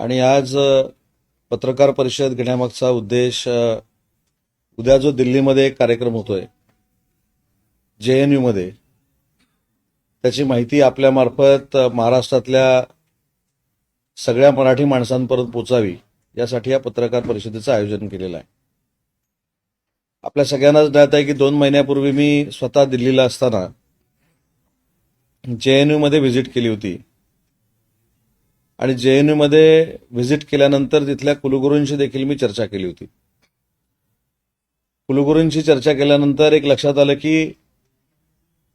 आणि आज पत्रकार परिषद घेण्यामागचा उद्देश उद्या जो दिल्लीमध्ये एक कार्यक्रम होतोय जे एनमध्ये त्याची माहिती आपल्यामार्फत महाराष्ट्रातल्या सगळ्या मराठी माणसांपर्यंत पोचावी यासाठी या पत्रकार परिषदेचं आयोजन केलेलं आहे. आपल्या सगळ्यांनाच ज्ञात आहे की दोन महिन्यापूर्वी मी स्वतः दिल्लीला असताना जे एनमध्ये व्हिजिट केली होती आणि जे एनमध्ये व्हिजिट केल्यानंतर तिथल्या कुलगुरूंशी देखील मी चर्चा केली होती. कुलगुरूंशी चर्चा केल्यानंतर एक लक्षात आलं की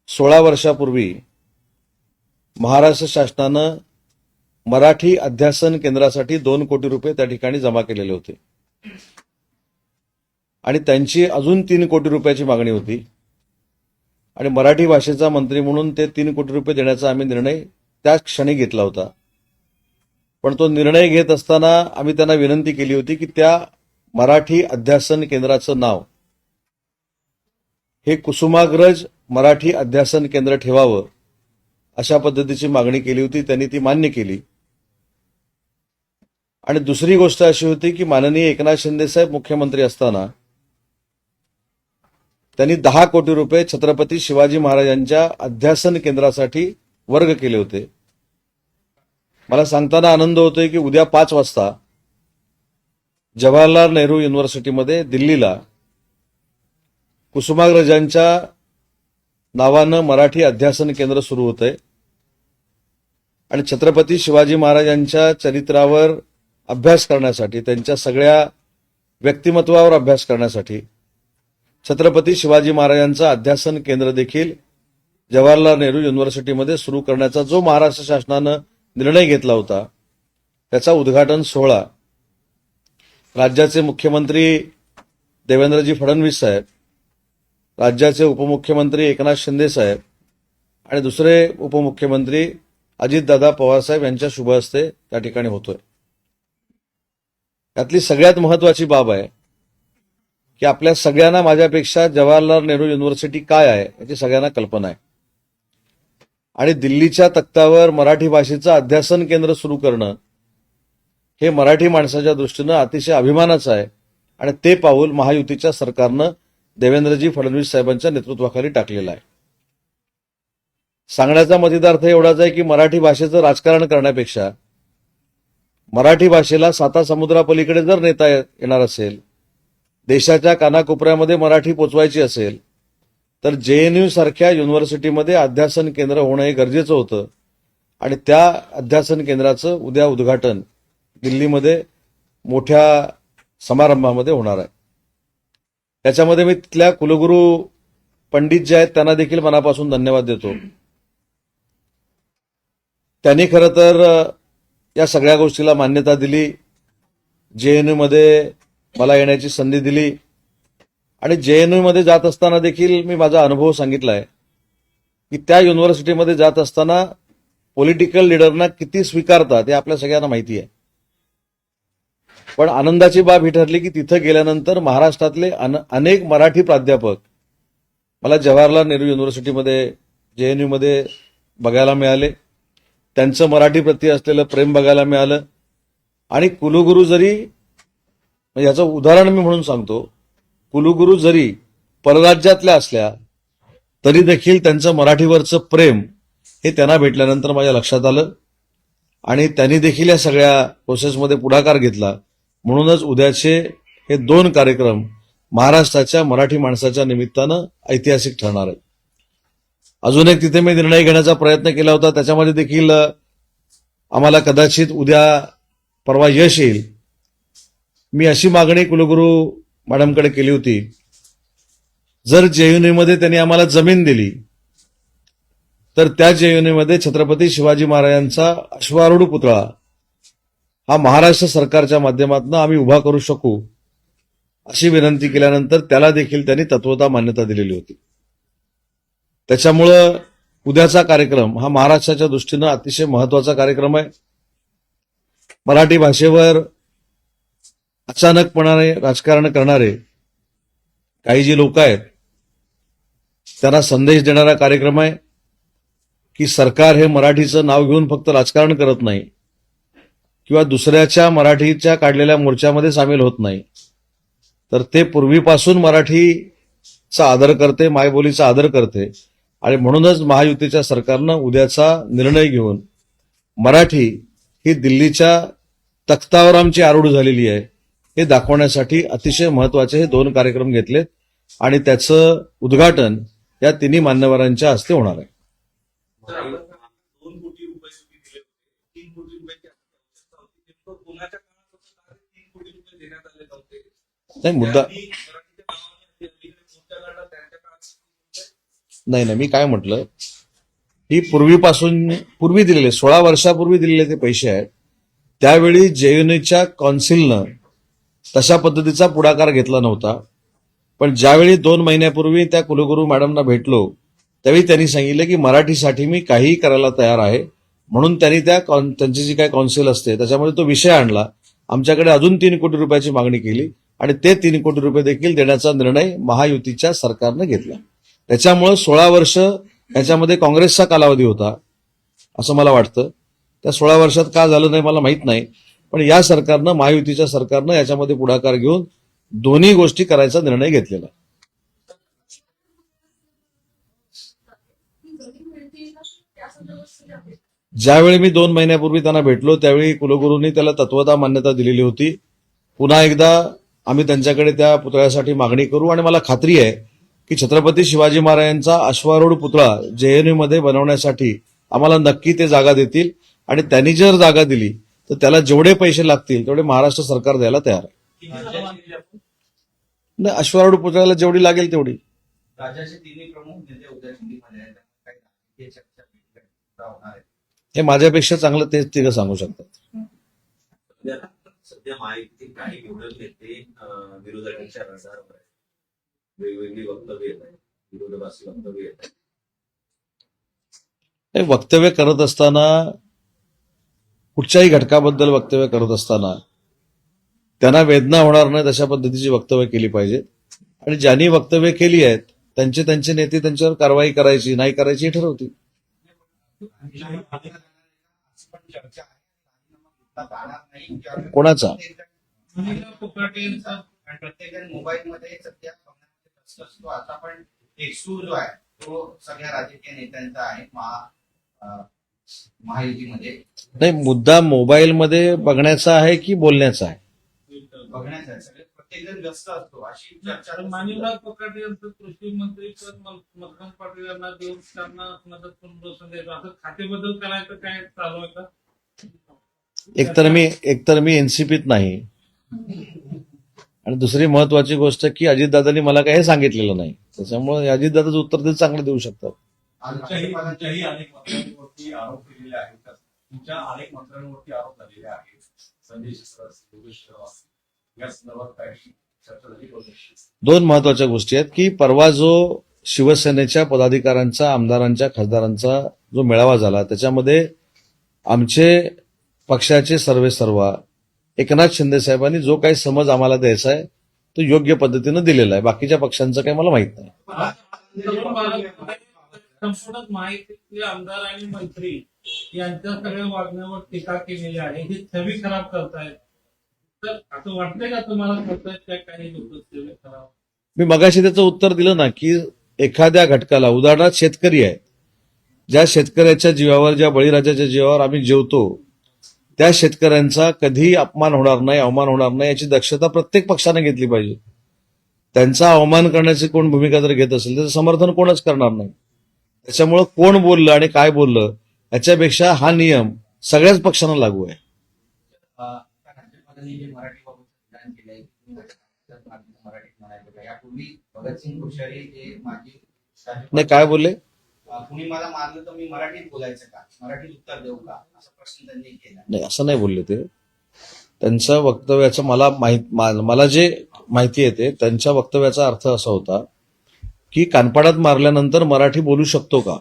सोळा वर्षापूर्वी महाराष्ट्र शासनानं मराठी अध्यासन केंद्रासाठी दोन कोटी रुपये त्या ठिकाणी जमा केलेले होते. आणि त्यांची अजून तीन कोटी रुपयाची मागणी होती. आणि मराठी भाषेचा मंत्री म्हणून ते तीन कोटी रुपये देण्याचा आम्ही निर्णय त्याच क्षणी घेतला होता. पण तो निर्णय घेत असताना आम्ही त्यांना विनंती केली होती की त्या मराठी अध्यासन केंद्राचं नाव हे कुसुमाग्रज मराठी अध्यासन केंद्र ठेवावं अशा पद्धतीची मागणी केली होती त्यांनी ती मान्य केली. आणि दुसरी गोष्ट अशी होती की माननीय एकनाथ शिंदेसाहेब मुख्यमंत्री असताना त्यांनी दहा कोटी रुपये छत्रपती शिवाजी महाराजांच्या अध्यासन केंद्रासाठी वर्ग केले होते. मला सांगताना आनंद होतोय की उद्या पाच वाजता जवाहरलाल नेहरू युनिव्हर्सिटीमध्ये दिल्लीला कुसुमाग्रजांच्या नावानं मराठी अध्यासन केंद्र सुरू होतंय. आणि छत्रपती शिवाजी महाराजांच्या चरित्रावर अभ्यास करण्यासाठी त्यांच्या सगळ्या व्यक्तिमत्वावर अभ्यास करण्यासाठी छत्रपती शिवाजी महाराजांचं अध्यासन केंद्र देखील जवाहरलाल नेहरू युनिव्हर्सिटीमध्ये सुरू करण्याचा जो महाराष्ट्र शासनानं निर्णय घेतला होता. त्याचा उद्घाटन सोहळा राज्याचे मुख्यमंत्री देवेंद्रजी फडणवीस साहेब राज्याचे उपमुख्यमंत्री एकनाथ शिंदे साहेब आणि दुसरे उपमुख्यमंत्री अजितदादा पवारसाहेब यांच्या शुभ हस्ते त्या ठिकाणी होतोय. यातली सगळ्यात महत्वाची बाब आहे की आपल्या सगळ्यांना माझ्यापेक्षा जवाहरलाल नेहरू युनिव्हर्सिटी काय आहे याची सगळ्यांना कल्पना आहे. आणि दिल्लीच्या तख्तावर मराठी भाषेचं अध्यासन केंद्र सुरू करणं हे मराठी माणसाच्या दृष्टीनं अतिशय अभिमानाचं आहे. आणि ते पाऊल महायुतीच्या सरकारनं देवेंद्रजी फडणवीस साहेबांच्या नेतृत्वाखाली टाकलेलं आहे. सांगण्याचा मतिदार्थ एवढाच आहे की मराठी भाषेचं राजकारण करण्यापेक्षा मराठी भाषेला साता समुद्रापलीकडे जर नेता येणार असेल देशाच्या कानाकोपऱ्यामध्ये मराठी पोचवायची असेल तर जे एनयू सारख्या युनिव्हर्सिटीमध्ये अध्यासन केंद्र होणं हे गरजेचं होतं. आणि त्या अध्यासन केंद्राचं उद्या उद्घाटन दिल्लीमध्ये मोठ्या समारंभामध्ये होणार आहे. त्याच्यामध्ये मी तिथल्या कुलगुरू पंडित जे आहेत त्यांना देखील मनापासून धन्यवाद देतो. त्यांनी खरं तर या सगळ्या गोष्टीला मान्यता दिली. जेएनयू मध्ये मला येण्याची संधी दिली. आणि जेएनयू मध्ये जात असताना देखील मी माझा अनुभव सांगितलाय की त्या युनिव्हर्सिटीमध्ये जात असताना पॉलिटिकल लिडरना किती स्वीकारतात हे आपल्या सगळ्यांना माहिती आहे. पण आनंदाची बाब ही ठरली की तिथं गेल्यानंतर महाराष्ट्रातले अन- अनेक मराठी प्राध्यापक मला जवाहरलाल नेहरू युनिव्हर्सिटीमध्ये जेएनयू मध्ये बघायला मिळाले. त्यांचं मराठी प्रती असलेलं प्रेम बघायला मिळालं. आणि कुलगुरू जरी याचं उदाहरण मी म्हणून सांगतो कुलगुरू जरी परराज्यातल्या असल्या तरी देखील त्यांचं मराठीवरचं प्रेम हे त्यांना भेटल्यानंतर माझ्या लक्षात आलं. आणि त्यांनी देखील या सगळ्या प्रोसेसमध्ये पुढाकार घेतला. म्हणूनच उद्याचे हे दोन कार्यक्रम महाराष्ट्राच्या मराठी माणसाच्या निमित्तानं ऐतिहासिक ठरणार आहेत. अजून एक तिथे मी निर्णय घेण्याचा प्रयत्न केला होता. त्याच्यामध्ये देखील आम्हाला कदाचित उद्या परवा यश येईल. मी अशी मागणी कुलगुरू मॅडमकडे केली होती. जर जेयुनीमध्ये त्यांनी आम्हाला जमीन दिली तर त्या जेयुनीमध्ये छत्रपती शिवाजी महाराजांचा अश्वारूढ पुतळा हा महाराष्ट्र सरकारच्या माध्यमातून आम्ही उभा करू शकू अशी विनंती केल्यानंतर त्याला देखील त्यांनी तत्वता मान्यता दिलेली होती. त्याच्यामुळं उद्याचा कार्यक्रम हा महाराष्ट्राच्या दृष्टीनं अतिशय महत्त्वाचा कार्यक्रम आहे. मराठी भाषेवर अचानकपणाने राजकारण करणारे काही जी लोक आहेत त्यांना संदेश देणारा कार्यक्रम आहे की सरकार हे मराठीचं नाव घेऊन फक्त राजकारण करत नाही किंवा दुसऱ्याच्या मराठीच्या काढलेल्या मोर्चामध्ये सामील होत नाही. तर ते पूर्वीपासून मराठीचा आदर करते मायबोलीचा आदर करते आणि म्हणूनच महायुतीच्या सरकारनं उद्याचा निर्णय घेऊन मराठी ही दिल्लीच्या तख्तावर आमची आरूढ झालेली आहे. हे दाखवण्यासाठी अतिशय महत्त्वाचे हे दोन कार्यक्रम घेतलेत आणि त्याचं उद्घाटन या तिन्ही मान्यवरांच्या हस्ते होणार आहे. नाही मुद्दा नाही नाही मी काय म्हटलं? ही पूर्वीपासून पूर्वी दिलेले सोळा वर्षापूर्वी दिलेले ते पैसे आहेत त्यावेळी जेएनयूच्या कौन्सिलनं तशा पद्धतीचा पुढाकार घेतला नव्हता. पण ज्यावेळी दोन महिन्यापूर्वी त्या कुलगुरू मॅडमना भेटलो त्यावेळी त्यांनी सांगितलं की मराठीसाठी मी काहीही करायला तयार आहे म्हणून त्यांनी त्या कॉन- त्यांची जी काय कौन्सिल असते त्याच्यामध्ये तो विषय आणला. आमच्याकडे अजून तीन कोटी रुपयाची मागणी केली आणि ते तीन कोटी रुपये देखील देण्याचा निर्णय महायुतीच्या सरकारनं घेतला. त्याच्यामुळं सोळा वर्ष याच्यामध्ये काँग्रेसचा कालावधी होता असं मला वाटतं. त्या सोळा वर्षात का झालं नाही मला माहीत नाही. पण या सरकारनं महायुतीच्या सरकारनं याच्यामध्ये पुढाकार घेऊन दोन्ही गोष्टी करायचा निर्णय घेतलेला. ज्यावेळी मी दोन महिन्यापूर्वी त्यांना भेटलो त्यावेळी कुलगुरूंनी त्याला तत्वता मान्यता दिलेली होती. पुन्हा एकदा आम्ही त्यांच्याकडे त्या पुतळ्यासाठी मागणी करू आणि मला खात्री आहे की छत्रपती शिवाजी महाराजांचा अश्वारूढ पुतळा जेएनयू मध्ये बनवण्यासाठी आम्हाला नक्की ते जागा देतील आणि त्यांनी जर जागा दिली तर त्याला जेवढे पैसे लागतील तेवढे महाराष्ट्र सरकार द्यायला तयार आहे. नाही अश्वारूढ पुतळ्याला जेवढी लागेल तेवढी. हे माझ्यापेक्षा चांगलं तेच तिघं सांगू शकतात. सध्या सध्या माहिती काही निवडक नेते अं, विरोधकांच्या रडारवर आहेत. वेगवेगळी वक्तव्य येत आहेत. विरोधकाची वक्तव्य येत आहेत. हे वक्तव्य करत असताना कुठच्याही घटकाबद्दल वक्तव्य करत असताना त्यांना वेदना होणार नाही तशा पद्धतीची वक्तव्य केली पाहिजेत आणि ज्यांनी वक्तव्य केली आहेत त्यांचे त्यांचे नेते त्यांच्यावर कारवाई करायची नाही करायची ठरवतील कोणाचा? मोबाईलमध्ये सध्या आता पण जो आहे तो सगळ्या राजकीय नेत्यांचा आहे महायुतीमध्ये नाही मुद्दा मोबाईलमध्ये बघण्याचा आहे की बोलण्याचा आहे? बघण्याचा आहे. सगळे प्रत्येकजण व्यस्त असतो. अशी तर चर्चा मान्यवराज पकडले यांचं कृषी मंत्री पद मल- मधुकर पाटील यांना देऊन त्यांना मदत करून बसून द्यायचं. असं खातेबद्दल करायचं काय चालू आहे का? एकतर मी एकतर मी एनसीपीत नाही. आणि दुसरी महत्वाची गोष्ट की अजितदादांनी मला काही सांगितलेलं नाही. त्याच्यामुळे अजितदादाचं उत्तर ते चांगलं देऊ शकतात. तुमच्याही तुमच्याही अनेक मंत्र्यांवरती आरोप केलेले आहेत तुमच्या अनेक मंत्र्यांवरती आरोप झालेले आहेत. या संदर्भात काही चर्चा झाली का? दोन महत्त्वाच्या गोष्टी आहेत की परवा जो शिवसेनेच्या पदाधिकाऱ्यांचा आमदारांच्या खासदारांचा जो मेळावा झाला त्याच्यामध्ये आमचे पक्षाचे सर्वे सर्वा एकनाथ शिंदे साहेबांनी जो काही समज आम्हाला द्यायचा आहे तो योग्य पद्धतीनं दिलेला आहे बाकीच्या पक्षांचं काही मला माहीत नाही संपूर्ण माहितीतले आमदार आणि मंत्री यांच्या सगळ्या वागण्यावर टीका केलेली आहे. ही छवी खराब करतायत. तर असं वाटतंय का तुम्हाला करतायत त्या काही लोक छवी खराब? मी मगाशी त्याचं उत्तर दिलं ना की एखाद्या घटकाला उदाहरणार्थ शेतकरी आहे ज्या शेतकऱ्याच्या जीवावर ज्या बळीराजाच्या जीवावर आम्ही जेवतो त्या शेतकऱ्यांचा कधीही अपमान होणार नाही अवमान होणार नाही याची दक्षता प्रत्येक पक्षाने घेतली पाहिजे. त्यांचा अवमान करण्याची कोण भूमिका जर घेत असेल त्याचं समर्थन कोणच करणार नाही. त्याच्यामुळं कोण बोललं आणि काय बोललं याच्यापेक्षा हा नियम सगळ्याच पक्षांना लागू आहे. नाही काय बोलले? मला मारलं तर मी मराठीत बोलायचं का? मराठीत उत्तर देऊ का? असा प्रश्न त्यांनी केला. नाही असं नाही बोलले ते. त्यांच्या वक्तव्याचं मला माहीत मला जे माहिती येते त्यांच्या वक्तव्याचा अर्थ असा होता की कानपाडात मारल्यानंतर मराठी बोलू शकतो का?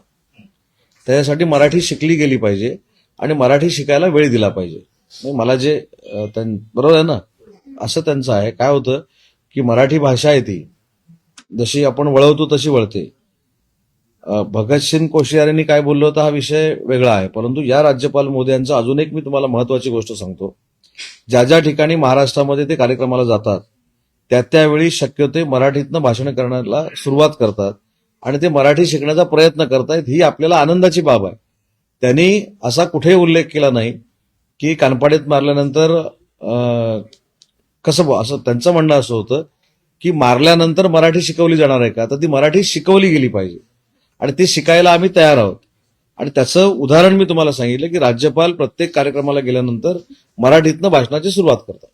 त्याच्यासाठी मराठी शिकली गेली पाहिजे आणि मराठी शिकायला वेळ दिला पाहिजे. मला जे त्यां- बरोबर आहे ना? असं त्यांचं आहे. काय होतं की मराठी भाषा आहे ती. जशी आपण वळवतो तशी वळते. भगतसिंग कोश्यारींनी काय बोललं होतं हा विषय वेगळा आहे. परंतु या राज्यपाल मोदयांचं अजून एक मी तुम्हाला महत्वाची गोष्ट सांगतो. ज्या ज्या ठिकाणी महाराष्ट्रामध्ये ते कार्यक्रमाला जातात त्या त्यावेळी शक्यतो मराठीतनं भाषण करण्याला सुरुवात करतात. आणि ते मराठी शिकण्याचा प्रयत्न करतायत ही आपल्याला आनंदाची बाब आहे. त्यांनी असा कुठेही उल्लेख केला नाही की कानपाडीत मारल्यानंतर कसं असं त्यांचं म्हणणं असं होतं की मारल्यानंतर मराठी शिकवली जाणार आहे का? तर ती मराठी शिकवली गेली पाहिजे. आणि ती शिकायला आम्ही तयार आहोत. आणि त्याचं उदाहरण मी तुम्हाला सांगितलं की राज्यपाल प्रत्येक कार्यक्रमाला गेल्यानंतर मराठीतनं भाषणाची सुरुवात करतात.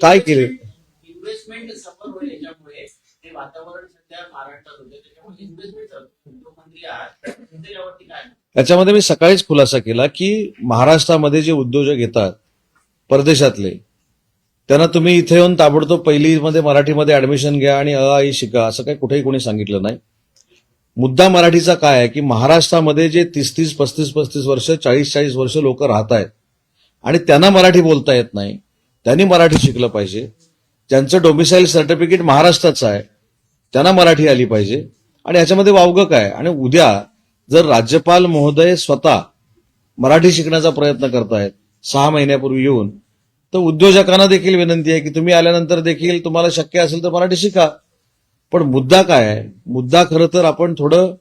काय केले? इन्व्हेस्टमेंट सफर होईल याच्यामुळे. ते वातावरण सध्या महाराष्ट्रात होते. त्याच्यामुळे इन्व्हेस्टमेंट काय? याच्यामध्ये मी सकाळीच खुलासा केला की महाराष्ट्रामध्ये जे उद्योजक येतात परदेशातले त्यांना तुम्ही इथे येऊन ताबडतोब पहिलीमध्ये मराठीमध्ये ऍडमिशन घ्या आणि अ आई शिका असं काही कुठेही कोणी सांगितलं नाही. मुद्दा मराठीचा काय आहे की महाराष्ट्रामध्ये जे तीस तीस पस्तीस पस्तीस वर्ष चाळीस चाळीस वर्ष लोक राहत आहेत आणि त्यांना मराठी बोलता येत नाही. त्यांनी मराठी शिकलं पाहिजे. ज्यांचं डोमिसाईल सर्टिफिकेट महाराष्ट्राचं आहे. त्यांना मराठी आली पाहिजे. आणि याच्यामध्ये वावगं काय? आणि उद्या जर राज्यपाल महोदय स्वतः मराठी शिकण्याचा प्रयत्न करतायत सहा महिन्यापूर्वी येऊन तर उद्योजकांना देखील विनंती आहे की तुम्ही आल्यानंतर देखील तुम्हाला शक्य असेल तर मराठी शिका. पण मुद्दा काय आहे? मुद्दा खरं तर आपण थोडं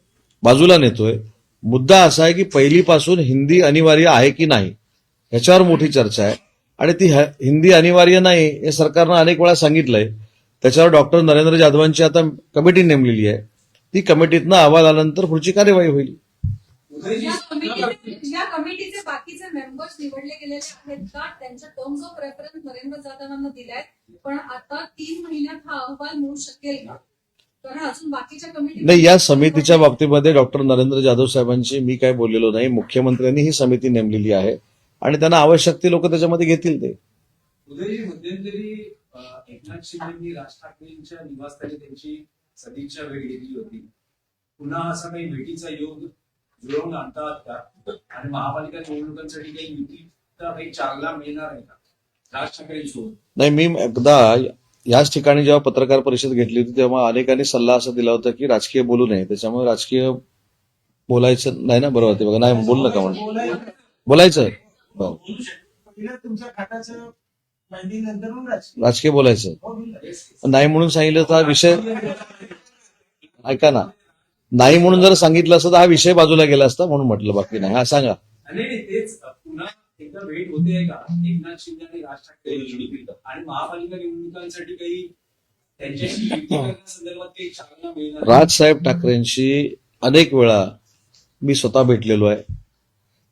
बाजूला नेतोय. मुद्दा असा आहे की पहिलीपासून हिंदी अनिवार्य आहे की नाही? ह्याच्यावर मोठी चर्चा आहे. आणि ती हिंदी अनिवार्य नाही हे सरकारनं अनेक वेळा सांगितलंय. त्याच्यावर डॉक्टर नरेंद्र जाधवांची आता कमिटी नेमलेली आहे. ती कमिटीतनं अहवाल आल्यानंतर पुढची कार्यवाही होईल. या कमिटीचे बाकीचे मेंबर्स निवडले गेलेले आहेत का त्यांच्या टर्म्स ऑफ रेफरन्स नरेंद्र जाधवांना दिलाय पण आता तीन महिन्यात हा अहवाल मिळू शकेल का? कारण अजून बाकीच्या कमिटी नाही या समितीच्या बाबतीमध्ये डॉक्टर नरेंद्र जाधव साहेबांशी मी काय बोललेलो नाही. मुख्यमंत्र्यांनी ही समिती नेमलेली आहे. आणि त्यांना आवश्यक ते लोक त्याच्यामध्ये घेतील ते. उदयजी मध्यंतरी अं, एकनाथ शिंदेंनी राज ठाकरेंच्या निवासस्थानी त्यांची सदिच्छा भेट घेतली होती. पुन्हा असा काही भेटीचा योग जुळवून आणतात का? आणि महापालिका निवडणुकांसाठी काही युतीचा काही चालना मिळणार आहे का? राज ठाकरेंसोबत. नाही मी एकदा याच ठिकाणी जेव्हा पत्रकार परिषद घेतली होती तेव्हा अनेकांनी सल्ला असा दिला होता की राजकीय बोलू नये. त्याच्यामुळे राजकीय बोलायचं नाही ना बरोबर ते बघा नाही बोलू नका म्हणून. बोलायचं. तुमच्या खात्याचं मग राजकीय. बोलायचं. हो, नाही म्हणून सांगितलं तर हा विषय ऐका ना. नाही म्हणून जर सांगितलं असतं तर हा विषय बाजूला गेला असता म्हणून म्हटलं बाकी नाही. हा सांगा. नाही नाही, तेच पुन्हा एकदा भेट होते का? एकनाथ शिंदे आणि राज ठाकरे? आणि महापालिका निवडणुकांसाठी काही त्यांच्याशी? राजसाहेब ठाकरेंशी अनेक वेळा मी स्वतः भेटलेलो आहे.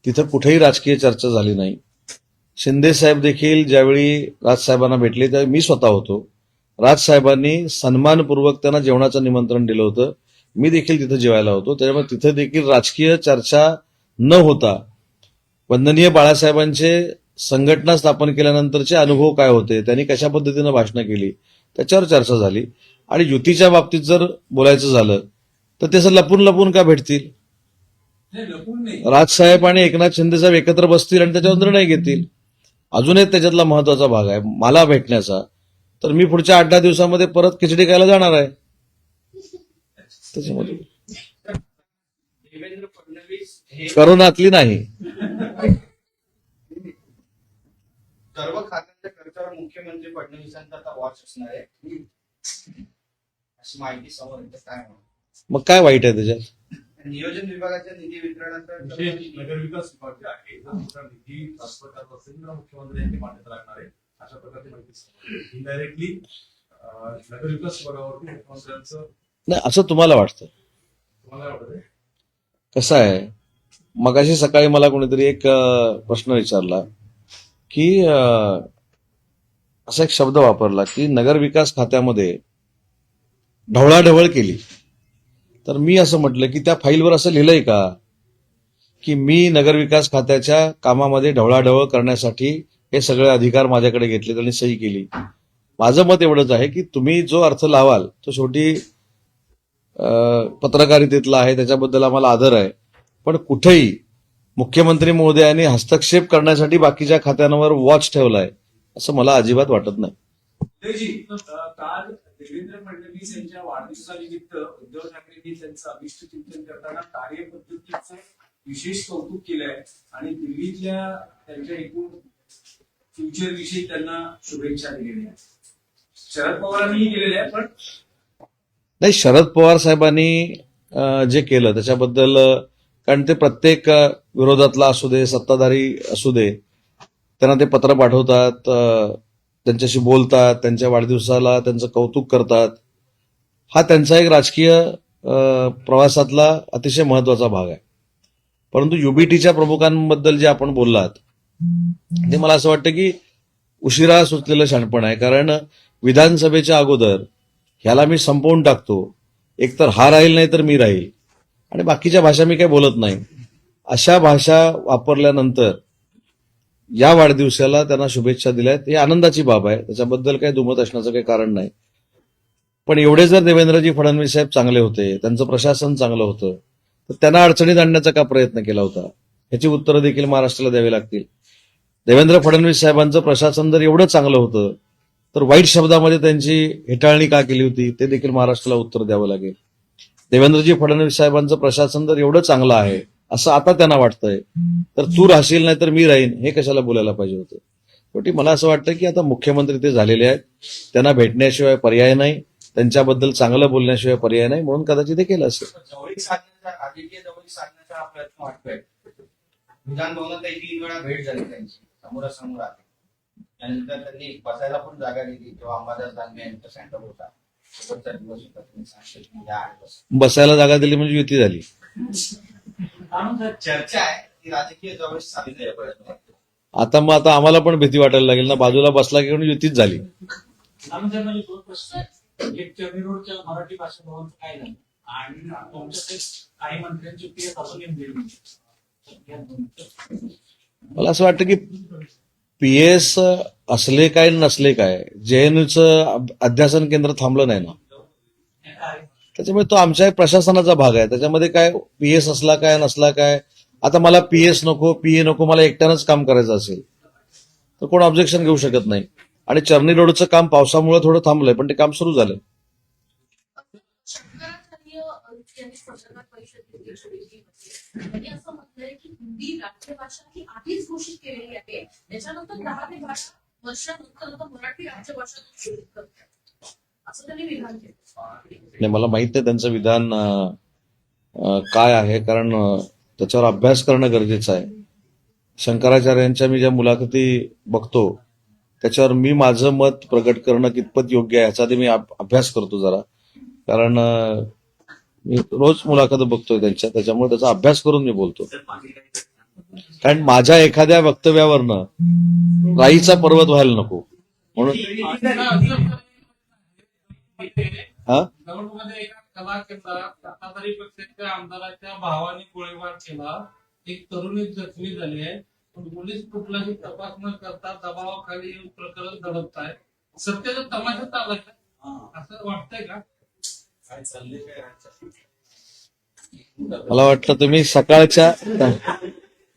तिथं कुठेही राजकीय चर्चा झाली नाही. शिंदे साहेब देखील ज्यावेळी राजसाहेबांना भेटले त्यावेळी मी स्वतः होतो. राजसाहेबांनी सन्मानपूर्वक त्यांना जेवणाचं निमंत्रण दिलं होतं. मी देखील तिथं जेवायला होतो. त्याच्यामुळे तिथं देखील राजकीय चर्चा न होता वंदनीय बाळासाहेबांचे संघटना स्थापन केल्यानंतरचे अनुभव काय होते त्यांनी कशा पद्धतीनं भाषणं केली त्याच्यावर चर्चा झाली. आणि युतीच्या बाबतीत जर बोलायचं झालं तर त्याचं लपून लपून का भेटतील? राजसाहेब आणि एकनाथ शिंदे साहेब एकत्र बसतील आणि त्याच्यावर निर्णय घेतील. अजून एक त्याच्यातला महत्त्वाचा भाग आहे. मला भेटण्याचा. तर मी पुढच्या आठ दहा दिवसामध्ये परत खिचडी खायला जाणार आहे. त्याच्यामध्ये. देवेंद्र फडणवीस हे करोनातली नाही. सर्व खात्यांच्या खर्चावर मुख्यमंत्री फडणवीसांचा आता वॉच असणार आहे. अशी माहिती समोर येते. काय मग काय वाईट आहे त्याच्यात? नियोजन विभागाच्या निधी वितरणाचा विशेष नगरविकास विभाग जे आहे जर मोठा निधी ट्रान्सफर करत असेल तर मुख्यमंत्री यांनी मान्यता लागणार आहे अशा प्रकारची माहिती इनडायरेक्टली नगरविकास विभागावरती मुख्यमंत्र्यांचं नाही असं तुम्हाला वाटतं. तुम्हाला वाटतं कसं आहे? मगाशी सकाळी मला कोणीतरी एक प्रश्न विचारला की असा एक शब्द वापरला की नगरविकास खात्यामध्ये ढवळाढवळ केली. तर मी असं म्हटलं की त्या फाईलवर असं लिहिलंय का? की मी नगरविकास खात्याच्या कामामध्ये ढवळाढवळ करण्यासाठी हे सगळे अधिकार माझ्याकडे घेतले आणि सही केली. माझं मत एवढंच आहे की तुम्ही जो अर्थ लावाल तो शेवटी पत्रकारितेतला आहे त्याच्याबद्दल आम्हाला आदर आहे. पण कुठेही मुख्यमंत्री महोदयांनी हस्तक्षेप करण्यासाठी बाकीच्या खात्यांवर वॉच ठेवलाय असं मला अजिबात वाटत नाही. काल देवेंद्र फडणवीस यांच्या वाढदिवसानिमित्त उद्धव ठाकरेंनी त्यांचं अभिष्ट चिंतन करताना कार्यपद्धतीचं विशेष कौतुक केलंय. आणि दिल्लीतल्या त्यांच्या एकूण फ्युचर विषयी त्यांना शुभेच्छा दिलेल्या शरद पवारांनीही केलेल्या पण नाही शरद पवार साहेबांनी जे केलं त्याच्याबद्दल कारण ते प्रत्येक विरोधातला असू दे सत्ताधारी असू दे त्यांना ते पत्र पाठवतात त्यांच्याशी बोलतात त्यांच्या वाढदिवसाला त्यांचं कौतुक करतात. हा त्यांचा एक राजकीय प्रवासातला अतिशय महत्त्वाचा भाग आहे. परंतु युबीटीच्या प्रमुखांबद्दल जे आपण बोललात ते मला असं वाटतं की उशिरा सुचलेलं शहाणपण आहे. कारण विधानसभेच्या अगोदर ह्याला मी संपवून टाकतो. एकतर हा राहील नाही तर मी राहील. आणि बाकीच्या भाषा मी काही बोलत नाही. अशा भाषा वापरल्यानंतर या वाढदिवसाला त्यांना शुभेच्छा दिल्या आहेत. ही आनंदाची बाब आहे. त्याच्याबद्दल काही दुमत असण्याचं काही कारण नाही. पण एवढे जर देवेंद्रजी फडणवीस साहेब चांगले होते त्यांचं प्रशासन चांगलं होतं तर त्यांना अडचणीत आणण्याचा का प्रयत्न केला होता? ह्याची उत्तरं देखील महाराष्ट्राला द्यावी लागतील. देवेंद्र फडणवीस साहेबांचं प्रशासन जर एवढं चांगलं होतं तर वाईट शब्दामध्ये त्यांची हेटाळणी का केली होती ते देखील महाराष्ट्राला उत्तर द्यावं लागेल. देवेंद्रजी फडणवीस साहेबांचं प्रशासन जर एवढं चांगलं आहे असं आता त्यांना वाटतंय. तर तू राहशील नाही तर मी राहीन हे कशाला बोलायला पाहिजे होतं? शेवटी मला असं वाटतं की आता मुख्यमंत्री ते झालेले आहेत. त्यांना भेटण्याशिवाय पर्याय नाही. त्यांच्याबद्दल चांगलं बोलण्याशिवाय पर्याय नाही. म्हणून कदाचित ते केलं असेल. हा तीन वेळा भेट झाली त्यांची. समोरासमोर आली. त्यानंतर त्यांनी पण जागा दिली. तेव्हा अंबादास दानवे यांचा होता. बसायला जागा दिली म्हणजे युती झाली. चर्चा आहे. राजकीय. आता मग आता आम्हाला पण भीती वाटायला लागेल ना. बाजूला बसला की युतीच झाली? आमच्या मध्ये दोन प्रश्न आहेत. एक चर्नी रोडच्या मराठी भाषा भवन काय झालं? आणि तुमच्याकडे काही मंत्र्यांची पी असून मला असं वाटतं की पीएस असले काय नसले काय जेएनयूचं अध्यासन केंद्र थांबलं नाही ना. त्याच्यामुळे तो आमच्या प्रशासनाचा भाग आहे. त्याच्यामध्ये काय पीएस असला काय नसला काय आता मला पीएस नको पीए नको मला एकट्यानंच काम करायचं असेल तर कोण ऑब्जेक्शन घेऊ शकत नाही. आणि चर्नी रोडचं काम पावसामुळे थोडं थांबलंय पण ते काम सुरू झालं. की त्याच्यानंतर मराठी नाही मला माहीत नाही त्यांचं विधान काय आहे कारण त्याच्यावर अभ्यास करणं गरजेचं आहे. शंकराचार्यांच्या मी ज्या मुलाखती बघतो त्याच्यावर मी माझं मत प्रकट करणं कितपत योग्य आहे ह्याचा मी अभ्यास करतो जरा. कारण मी रोज मुलाखत बघतोय त्यांच्या त्याच्यामुळे त्याचा अभ्यास करून मी बोलतो. कारण माझ्या एखाद्या वक्तव्यावरनं राईचा पर्वत व्हायला नको. म्हणून दौंडमध्ये एका कला केंद्रात सत्ताधारी पक्षाच्या आमदाराच्या भावाने गोळीबार केला. एक तरुणी जखमी झाली आहे. पण पोलीस कुठलाही तपास न करता दबावाखाली प्रकरण दडपत आहे. सत्याचा तमाशा चाललाय का? असं वाटतंय का? काय चाललंय काय? मला वाटलं तुम्ही सकाळच्या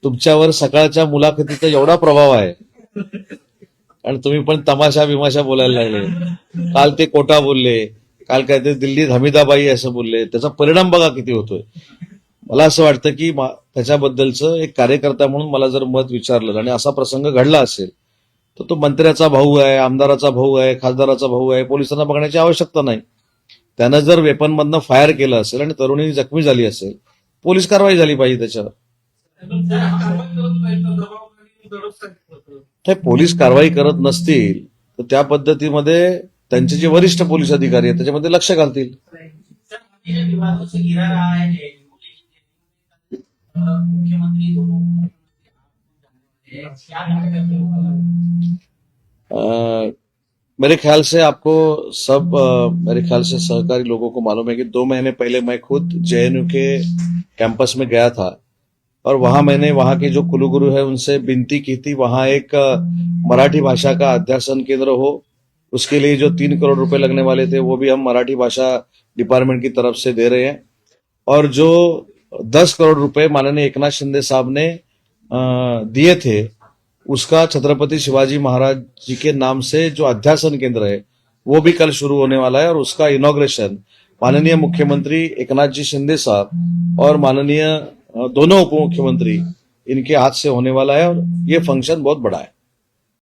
तुमच्यावर सकाळच्या मुलाखतीचा एवढा प्रभाव आहे. आणि तुम्ही पण तमाशा बिमाशा बोलायला लागले. काल ते कोटा बोलले काल काय ते दिल्लीत हमीदाबाई असं बोलले त्याचा परिणाम बघा किती होतोय. मला असं वाटतं की त्याच्याबद्दलचं एक कार्यकर्ता म्हणून मला जर मत विचारलं आणि असा प्रसंग घडला असेल तर तो मंत्र्याचा भाऊ आहे आमदाराचा भाऊ आहे खासदाराचा भाऊ आहे पोलिसांना बघण्याची आवश्यकता नाही. त्यानं जर वेपनमधनं फायर केलं असेल आणि तरुणी जखमी झाली असेल पोलीस कारवाई झाली पाहिजे त्याच्यावर. ते पोलीस कारवाई करत नसतील तर त्या पद्धतीमध्ये त्यांचे जे वरिष्ठ पोलीस अधिकारी आहेत त्याच्यामध्ये लक्ष घालतील. अ, मेरे ख्याल से आपको सब मेरे ख्याल से सहकारी लोगों को मालूम है कि दो महीने पहले मैं खुद जेएनयू के कैंपस में गया था। और वहाँ मैंने, वहाँ के जो कुलगुरु है, उनसे विनती की थी, वहाँ एक मराठी भाषा का अध्यासन केंद्र हो, उसके लिए जो तीन करोड़ रुपए लगने वाले थे, वो भी हम मराठी भाषा डिपार्टमेंट की तरफ़ से दे रहे हैं। और जो दस करोड़ रुपए माननीय एकनाथ शिंदे साहब ने दिए थे, उसका छत्रपति शिवाजी महाराज जी के नाम से जो अध्यासन केंद्र है, वो भी कल शुरू होने वाला है, और उसका इनोग्रेशन माननीय मुख्यमंत्री एकनाथ जी शिंदे साहब और माननीय दोनों उप मुख्यमंत्री इनके हाथ से होने वाला है और ये फंक्शन बहुत बड़ा है।